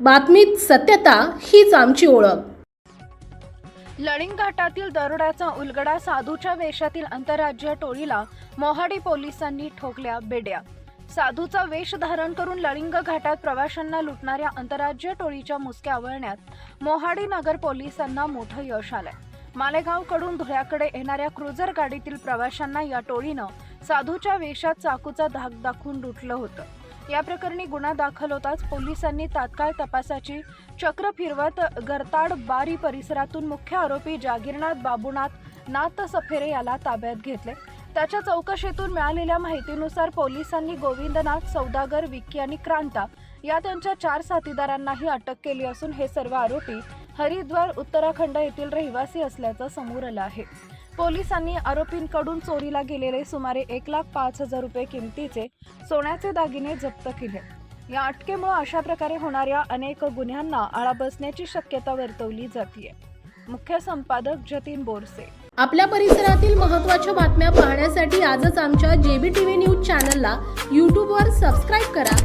बातमीत सत्यता हीच आमची ओळख. लळिंग घाटातील दरोड्याचा उलगडा साधूच्या वेशातील आंतरराज्य टोळीला मोहाडी पोलिसांनी ठोकल्या बेड्या. साधूचा वेश धारण करून लळिंग घाटात प्रवाशांना लुटणाऱ्या आंतरराज्य टोळीच्या मुसक्या आवळण्यात मोहाडी नगर पोलिसांना मोठं यश आलंय. मालेगावकडून धुळ्याकडे येणाऱ्या क्रुझर गाडीतील प्रवाशांना या टोळीनं साधूच्या वेशात चाकूचा धाक दाखवून लुटलं होतं. या प्रकरणी गुन्हा दाखल होताच पोलिसांनी तात्काळ तपासाची चक्र फिरवत गरताड बारी परिसरातून मुख्य आरोपी जागीरनाथ बाबूनाथ नाथ सफेरे याला ताब्यात घेतले. त्याच्या चौकशीतून मिळालेल्या माहितीनुसार पोलिसांनी गोविंदनाथ सौदागर विक्की आणि क्रांता या त्यांच्या चार साथीदारांनाही अटक केली असून हे सर्व आरोपी हरिद्वार उत्तराखंड येथील रहिवासी असल्याचं समोर आलं आहे. पोलिसांनी आरोपींकडून चोरीला गेलेले सुमारे एक लाख पाच हजार रुपये किमतीचे सोन्याचे दागिने जप्त केले. या अटकेमुळे अशा प्रकारे होणाऱ्या अनेक गुन्ह्यांना आळा बसण्याची शक्यता वर्तवली जाते मुख्य संपादक जतीन बोरसे. आपल्या परिसरातील महत्त्वाच्या बातम्या पाहण्यासाठी आजच आमच्या जेबी टीव्ही न्यूज चॅनलला यूट्यूबवर सबस्क्राईब करा करा.